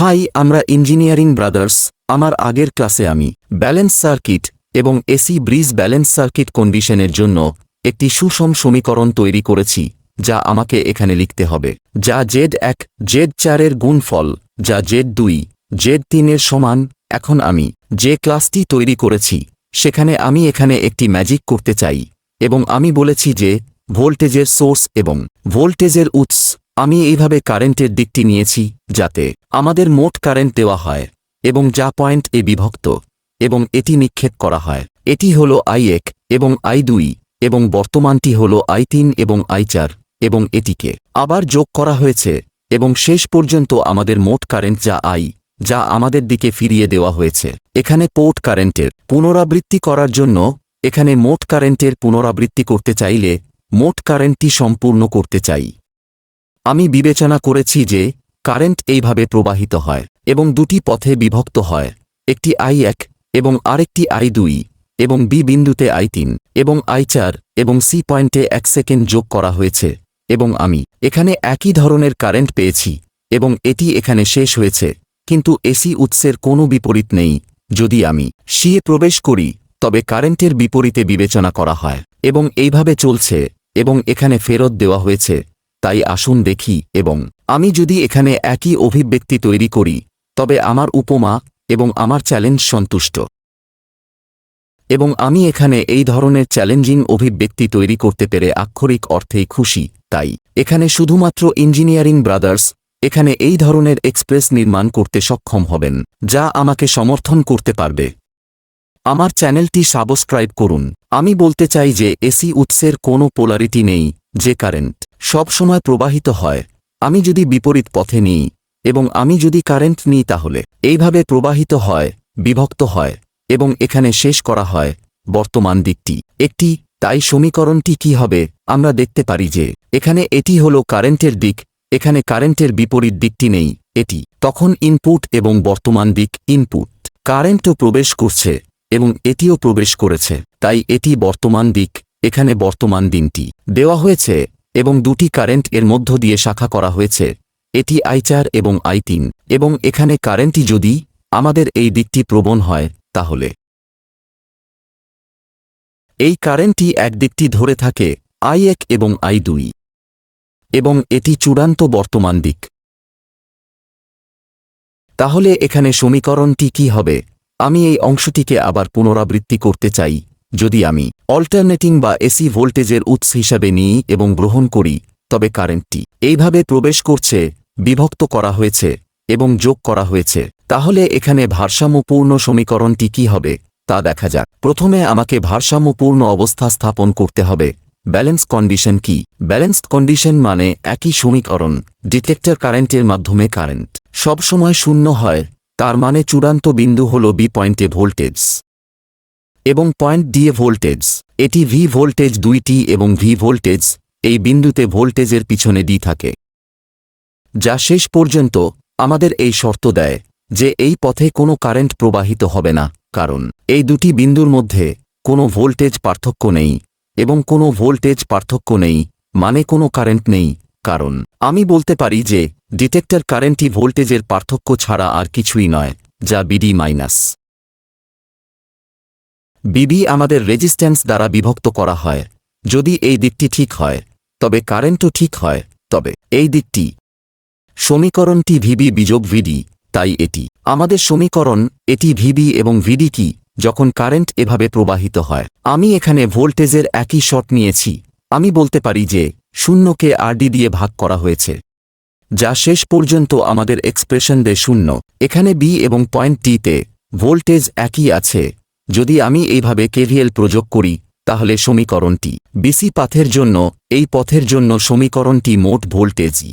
High, আমরা engineering brothers, আমার আগের ক্লাসে আমি, ব্যালেন্স সার্কিট এবং A C bridge balance circuit কন্ডিশনের জন্য একটি সুষম সমীকরণ তৈরি করেছি, যা আমাকে এখানে লিখতে হবে। যা জেড এক, জেড চারের গুণফল, যা জেড দুই, জেড তিনের সমান, এখন আমি যে ক্লাসটি তৈরি করেছি, সেখানে আমি এখানে একটি ম্যাজিক করতে চাই, এবং আমি বলেছি যে, ভোল্টেজের সোর্স এবং ভোল্টেজের উৎস আমি এইভাবে কারেন্টের দিকটি নিয়েছি, যাতে আমাদের মোট কারেন্ট দেওয়া হয়, এবং যা পয়েন্ট এ বিভক্ত, এবং এটি নিক্ষেপ করা হয়। এটি হল আই এক এবং আই দুই, এবং বর্তমানটি হল আই তিন এবং আই চার, এবং এটিকে আবার যোগ করা হয়েছে, এবং শেষ পর্যন্ত আমাদের মোট কারেন্ট যা আই, যা আমাদের দিকে ফিরিয়ে দেওয়া হয়েছে। এখানে পোর্ট কারেন্টের পুনরাবৃত্তি করার জন্য, এখানে মোট কারেন্টের পুনরাবৃত্তি করতে চাইলে, মোট কারেন্টটি সম্পূর্ণ করতে চাই। আমি বিবেচনা করেছি যে, কারেন্ট এইভাবে প্রবাহিত হয় এবং দুটি পথে বিভক্ত হয়, একটি আই এক এবং আরেকটি আই দুই এবং বি বিন্দুতে আই তিন এবং আই চার এবং সি পয়েন্টে এক সেকেন্ড যোগ করা হয়েছে এবং আমি এখানে একই ধরনের কারেন্ট পেয়েছি এবং এটি এখানে শেষ হয়েছে, কিন্তু এসি উৎসের কোনো বিপরীত নেই। যদি আমি সিয়ে প্রবেশ করি, তবে কারেন্টের বিপরীতে বিবেচনা করা হয় এবং এইভাবে চলছে এবং এখানে ফেরত দেওয়া হয়েছে। তাই আসুন দেখি এবং আমি যদি এখানে একই অভিব্যক্তি তৈরি করি, তবে আমার উপমা এবং আমার চ্যালেঞ্জ সন্তুষ্ট। এবং আমি এখানে এই ধরনের চ্যালেঞ্জিং অভিব্যক্তি তৈরি করতে পেরে আক্ষরিক অর্থেই খুশি, তাই এখানে শুধুমাত্র ইঞ্জিনিয়ারিং ব্রাদার্স এখানে এই ধরনের এক্সপ্রেস নির্মাণ করতে সক্ষম হবেন, যা আমাকে সমর্থন করতে পারবে। আমার চ্যানেলটি সাবস্ক্রাইব করুন। আমি বলতে চাই যে এসি উৎসের কোনো পোলারিটি নেই, যে কারেন্ট সবসময় প্রবাহিত হয়। আমি যদি বিপরীত পথে নিই, এবং আমি যদি কারেন্ট নিই তাহলে, এইভাবে প্রবাহিত হয়, বিভক্ত হয়, এবং এখানে শেষ করা হয়, বর্তমান দিকটি। একটি, তাই সমীকরণটি কি হবে? আমরা দেখতে পারি যে, এখানে এটি হল কারেন্টের দিক, এখানে কারেন্টের বিপরীত দিকটি নেই, এটি তখন ইনপুট এবং বর্তমান দিক ইনপুট। কারেন্টও প্রবেশ করছে, এবং এটিও প্রবেশ করেছে, তাই এটি বর্তমান দিক, এখানে বর্তমান দিনটি। দেওয়া হয়েছে এবং দুটি কারেন্ট এর মধ্য দিয়ে শাখা করা হয়েছে, এটি আই চার এবং আই তিন। এবং এখানে কারেন্টটি যদি আমাদের এই দিকটি প্রবণ হয়, তাহলে। এই কারেন্টটি এক দিকটি ধরে থাকে আই এক এবং আই দুই। এবং এটি চূড়ান্ত বর্তমান দিক। তাহলে এখানে সমীকরণটি কি হবে? আমি এই অংশটিকে আবার পুনরাবৃত্তি করতে চাই। যদি আমি অল্টারনেটিং বা এসি ভোল্টেজের উৎস হিসাবে নিই এবং গ্রহণ করি, তবে কারেন্টটি এইভাবে প্রবেশ করছে, বিভক্ত করা হয়েছে এবং যোগ করা হয়েছে। তাহলে এখানে ভারসাম্যপূর্ণ সমীকরণটি কি হবে? তা দেখা যাক। প্রথমে আমাকে ভারসাম্যপূর্ণ অবস্থা স্থাপন করতে হবে। ব্যালেন্স কন্ডিশন কি? ব্যালেন্স কন্ডিশন মানে একই সমীকরণ, ডিটেক্টর কারেন্টের মাধ্যমে কারেন্ট। সবসময় শূন্য হয়, তার মানে চূড়ান্ত বিন্দু হল বি পয়েন্টে ভোল্টেজ। এবং পয়েন্ট দিয়ে ভোল্টেজ। এটি ভি ভোল্টেজ দুইটি এবং ভি ভোল্টেজ, এই বিন্দুতে ভোল্টেজের পিছনে দি থাকে। যা শেষ পর্যন্ত আমাদের এই শর্ত দেয় যে এই পথে কোনো কারেন্ট প্রবাহিত হবে না, কারণ এই দুটি বিন্দুর মধ্যে কোনো ভোল্টেজ পার্থক্য নেই এবং কোনো ভোল্টেজ পার্থক্য নেই মানে কোনো কারেন্ট নেই, কারণ আমি বলতে পারি যে ডিটেক্টর কারেন্টটি ভোল্টেজের পার্থক্য ছাড়া আর কিছুই নয়, যা বিডি মাইনাস বিবি আমাদের রেজিস্ট্যান্স দ্বারা বিভক্ত করা হয়। যদি এই দিকটি ঠিক হয়, তবে কারেন্টও ঠিক হয়, তবে এই দিকটি। সমীকরণটি ভিবি বিযোগ ভিডি তাই এটি। আমাদের সমীকরণ, এটি ভিবি এবং ভিডি কি, যখন কারেন্ট এভাবে প্রবাহিত হয়। আমি এখানে ভোল্টেজের একই শট নিয়েছি। আমি বলতে পারি যে, শূন্যকে আরডি দিয়ে ভাগ করা হয়েছে। যা শেষ পর্যন্ত আমাদের এক্সপ্রেশন দে শূন্য। এখানে বি এবং পয়েন্ট টিতে ভোল্টেজ একই আছে। যদি আমি এইভাবে কেভিএল প্রযোগ করি, তাহলে সমীকরণটি বিসি পাথের জন্য, এই পথের জন্য সমীকরণটি মোট ভোল্টেজই।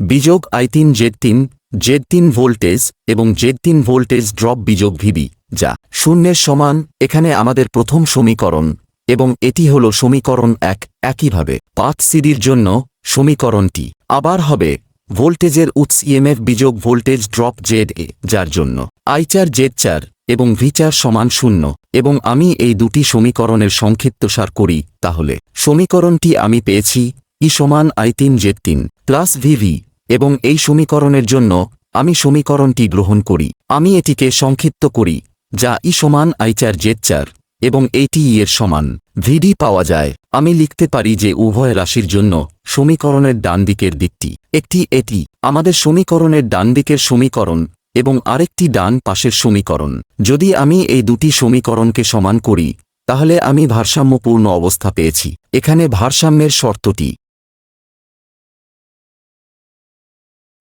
বিযোগ আই তিন জেড তিন জেড তিন ভোল্টেজ এবং জেড তিন ভোল্টেজ ড্রপ বিযোগ ভিবি যা শূন্যের সমান, এখানে আমাদের প্রথম সমীকরণ, এবং এটি হল সমীকরণ এক, একইভাবে পাথ সিডির জন্য সমীকরণটি আবার হবে ভোল্টেজের উৎস ইএমএফ বিযোগ ভোল্টেজ ড্রপ জেড এ যার জন্য আই চার জেড চার এবং ভি চার সমান শূন্য, এবং আমি এই দুটি সমীকরণের সংক্ষিপ্তসার করি, তাহলে সমীকরণটি আমি পেয়েছি ই সমান আই তিন জেড তিন প্লাস ভিভি এবং এই সমীকরণের জন্য আমি সমীকরণটি গ্রহণ করি। আমি এটিকে সংক্ষিপ্ত করি, যা ই সমান আই চার জেড চার। এবং এটি এর সমান। ভিডি পাওয়া যায়। আমি লিখতে পারি যে উভয় রাশির জন্য সমীকরণের ডান দিকের দিকটি। একটি এটি আমাদের সমীকরণের ডান দিকের সমীকরণ এবং আরেকটি ডান পাশের সমীকরণ। যদি আমি এই দুটি সমীকরণকে সমান করি, তাহলে আমি ভারসাম্যপূর্ণ অবস্থা পেয়েছি। এখানে ভারসাম্যের শর্তটি।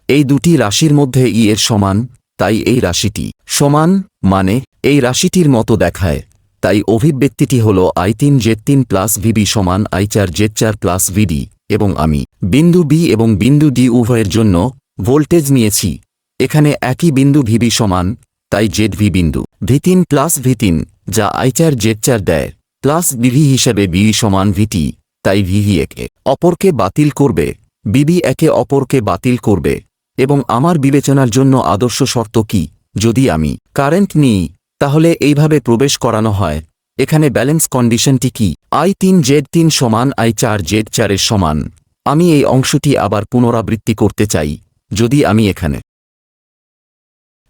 এই দুটি রাশির মধ্যে ই এর সমান, তাই এই রাশিটি সমান মানে এই রাশিটির মতো দেখায়। তাই অভিব্যক্তিটি হল আই তিন জেড তিন প্লাস ভিবি সমান আই চার জেড চার প্লাস ভিডি এবং আমি। বিন্দু বি এবং বিন্দু ডি উভয়ের জন্য ভোল্টেজ নিয়েছি। এখানে একই বিন্দু ভিবি সমান, তাই জেড ভি বিন্দু। ভি তিন প্লাস ভি তিন, যা আই চার জেড চার দেয়। প্লাস বিভি হিসেবে বি সমান ভিটি, তাই ভিভি একে অপরকে বাতিল করবে। বিবি একে অপরকে বাতিল করবে। এবং আমার বিবেচনার জন্য আদর্শ শর্ত কি? যদি আমি কারেন্ট নিই তাহলে এইভাবে প্রবেশ করানো হয়। এখানে ব্যালেন্স কন্ডিশনটি কি? আই তিন জেড তিন সমান আই চার জেড চারের সমান। আমি এই অংশটি আবার পুনরাবৃত্তি করতে চাই, যদি আমি এখানে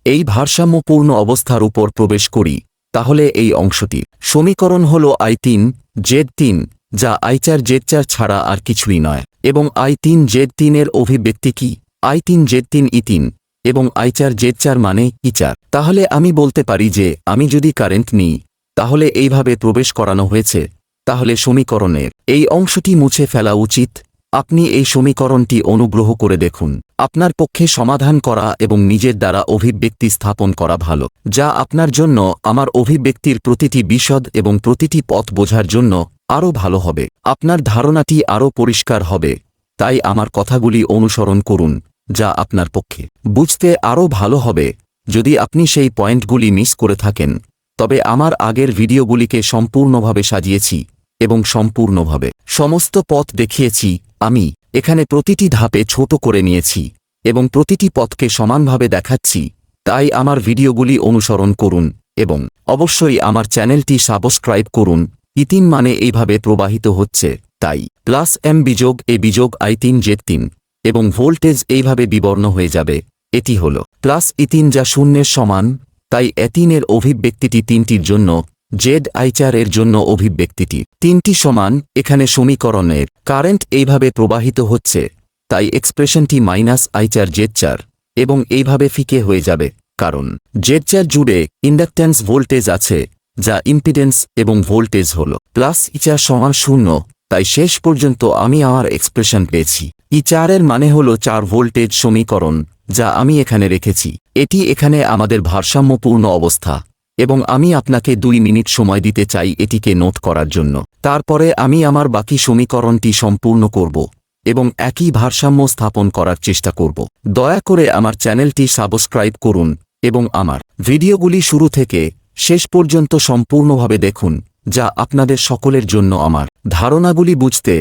এই ভারসাম্যপূর্ণ অবস্থার উপর প্রবেশ করি, তাহলে এই অংশটি সমীকরণ হল আই তিন জেড তিন, যা আই চার জেড চার ছাড়া আর কিছুই নয়। এবং আই তিন জেড তিনের অভিব্যক্তি কি? আই তিন জেড তিন ই তিন এবং আই চার জেড চার মানে ই চার। তাহলে আমি বলতে পারি যে, আমি যদি কারেন্ট নিই, তাহলে এইভাবে প্রবেশ করানো হয়েছে। তাহলে সমীকরণের এই অংশটি মুছে ফেলা উচিত। আপনি এই সমীকরণটি অনুগ্রহ করে দেখুন। আপনার পক্ষে সমাধান করা এবং নিজের দ্বারা অভিব্যক্তি স্থাপন করা ভালো, যা আপনার জন্য, আমার অভিব্যক্তির প্রতিটি বিশদ এবং প্রতিটি পথ বোঝার জন্য আরও ভালো হবে। আপনার ধারণাটি আরও পরিষ্কার হবে। তাই আমার কথাগুলি অনুসরণ করুন। যা আপনার পক্ষে। বুঝতে আরও ভালো হবে যদি আপনি সেই পয়েন্টগুলি মিস করে থাকেন। তবে আমার আগের ভিডিওগুলিকে সম্পূর্ণভাবে সাজিয়েছি এবং সম্পূর্ণভাবে সমস্ত পথ দেখিয়েছি আমি। এখানে প্রতিটি ধাপে ছোট করে নিয়েছি এবং প্রতিটি পথকে সমানভাবে দেখাচ্ছি। তাই আমার ভিডিওগুলি অনুসরণ করুন এবং অবশ্যই আমার চ্যানেলটি সাবস্ক্রাইব করুন। ইতিন মানে এইভাবে প্রবাহিত হচ্ছে, তাই। প্লাস এম বিযোগ, এ বিযোগ, আই তিন জেড তিন। এবং ভোল্টেজ এইভাবে বিবর্ণ হয়ে যাবে। এটি হল প্লাস ইতিন যা শূন্যের সমান, তাই এতিনের অভিব্যক্তিটি তিনটির জন্য, জেড আইচার এর জন্য অভিব্যক্তিটি। তিনটি সমান, এখানে সমীকরণের কারেন্ট এইভাবে প্রবাহিত হচ্ছে, তাই এক্সপ্রেশনটি মাইনাস আইচার জেড চার, এবং এইভাবে ফিকে হয়ে যাবে, কারণ জেড চার জুড়ে ইন্ডাকট্যান্স ভোল্টেজ আছে, যা ইম্পিডেন্স এবং ভোল্টেজ হল। প্লাস ইচার সমান শূন্য, তাই শেষ পর্যন্ত আমি আমার এক্সপ্রেশন পেয়েছি। ই চারের মানে হল চার ভোল্টেজ সমীকরণ, যা আমি এখানে রেখেছি। এটি এখানে আমাদের ভারসাম্যপূর্ণ অবস্থা, এবং আমি আপনাকে দুই মিনিট সময় দিতে চাই এটিকে নোট করার জন্য। তারপরে আমি আমার বাকি সমীকরণটি সম্পূর্ণ করব, এবং একই ভারসাম্য স্থাপন করার চেষ্টা করব। দয়া করে আমার চ্যানেলটি সাবস্ক্রাইব করুন, এবং আমার ভিডিওগুলি শুরু থেকে শেষ পর্যন্ত সম্পূর্ণভাবে দেখুন, যা আপনাদের সকলের জন্য আমার ধারণাগুলি বুঝতে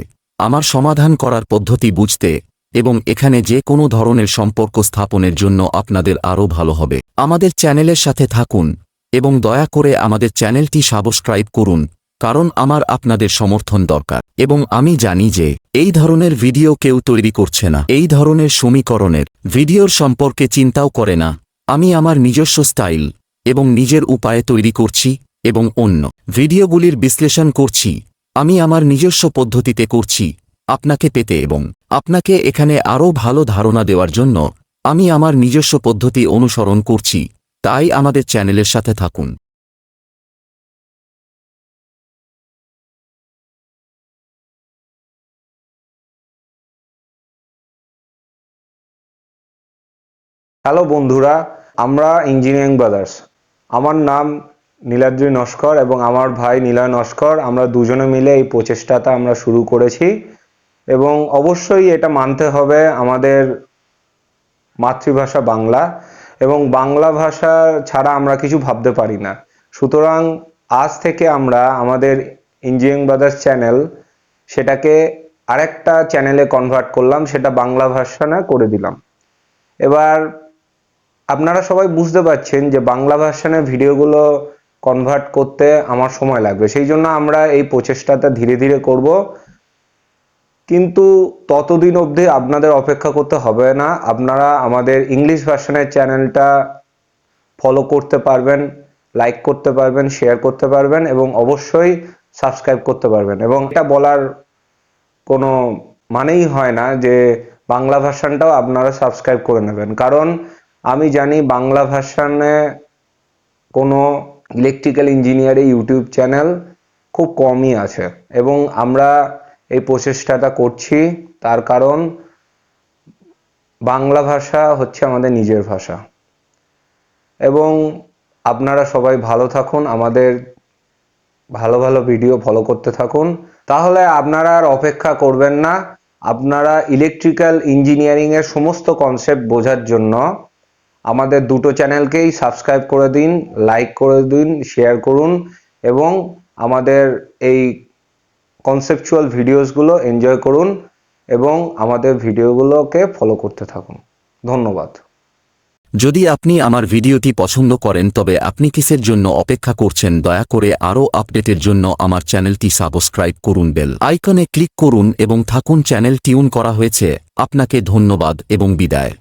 আমার সমাধান করার পদ্ধতি বুঝতে এবং এখানে যে কোনো ধরনের সম্পর্ক স্থাপনের জন্য আপনাদের আরও ভালো হবে। আমাদের চ্যানেলের সাথে থাকুন এবং দয়া করে আমাদের চ্যানেলটি সাবস্ক্রাইব করুন, কারণ আমার আপনাদের সমর্থন দরকার। এবং আমি জানি যে এই ধরনের ভিডিও কেউ তৈরি করছে না। এই ধরনের সমীকরণের ভিডিওর সম্পর্কে চিন্তাও করে না। আমি আমার নিজস্ব স্টাইল এবং নিজের উপায়ে তৈরি করছি এবং অন্য ভিডিওগুলির বিশ্লেষণ করছি। আমি আমার নিজস্ব পদ্ধতিতে করছি। আপনাকে পেতে এবং আপনাকে এখানে আরও ভালো ধারণা দেওয়ার জন্য আমি আমার নিজস্ব পদ্ধতি অনুসরণ করছি, তাই আমাদের চ্যানেলের সাথে থাকুন। হ্যালো বন্ধুরা, আমরা ইঞ্জিনিয়ারিং ব্রাদার্স আমার নাম নীলাদ্রি নস্কর এবং আমার ভাই নীলয় নস্কর। আমরা দুজনে মিলে এই প্রচেষ্টাটা আমরা শুরু করেছি। এবং অবশ্যই এটা মানতে হবে আমাদের মাতৃভাষা বাংলা এবং বাংলা ভাষা ছাড়া আমরা কিছু ভাবতে পারি না। সুতরাং আজ থেকে আমরা আমাদের ইঞ্জিনিয়ারিং ব্রাদার্স চ্যানেল সেটাকে আরেকটা চ্যানেলে কনভার্ট করলাম, সেটা বাংলা ভাষানা করে দিলাম। এবার আপনারা সবাই বুঝতে পারছেন যে বাংলা ভার্সানের ভিডিওগুলো কনভার্ট করতে আমার সময় লাগবে। সেই জন্য আমরা এই প্রচেষ্টাটা ধীরে ধীরে করব। কিন্তু ততদিন অবধি আপনাদের অপেক্ষা করতে হবে না। আপনারা আমাদের ইংলিশ ভার্সনের চ্যানেলটা ফলো করতে পারবেন লাইক করতে পারবেন শেয়ার করতে পারবেন এবং অবশ্যই সাবস্ক্রাইব করতে পারবেন। এবং এটা বলার কোনো মানেই হয় না যে বাংলা ভার্সানটাও আপনারা সাবস্ক্রাইব করে নেবেন। কারণ আমি জানি বাংলা ভার্সানে কোনো ইলেকট্রিক্যাল ইঞ্জিনিয়ারিং ইউটিউব চ্যানেল খুব কমই আছে। এবং আমরা এই প্রচেষ্টাটা করছি। তার কারণ বাংলা ভাষা হচ্ছে আমাদের নিজের ভাষা। এবং আপনারা সবাই ভালো থাকুন, আমাদের ভালো ভালো ভিডিও ফলো করতে থাকুন। তাহলে আপনারা আর অপেক্ষা করবেন না। আপনারা ইলেকট্রিক্যাল ইঞ্জিনিয়ারিং এর সমস্ত কনসেপ্ট বোঝার জন্য আমাদের দুটো চ্যানেলকেই সাবস্ক্রাইব করে দিন লাইক করে দিন শেয়ার করুন এবং আমাদের এই কনসেপচুয়াল ভিডিওসগুলো এনজয় করুন এবং আমাদের ভিডিওগুলোকে ফলো করতে থাকুন। ধন্যবাদ। যদি আপনি আমার ভিডিওটি পছন্দ করেন, তবে আপনি কিসের জন্য অপেক্ষা করছেন, দয়া করে আরও আপডেটের জন্য আমার চ্যানেলটি সাবস্ক্রাইব করুন বেল আইকনে ক্লিক করুন এবং থাকুন, চ্যানেল টিউন করা হয়েছে। আপনাকে ধন্যবাদ এবং বিদায়।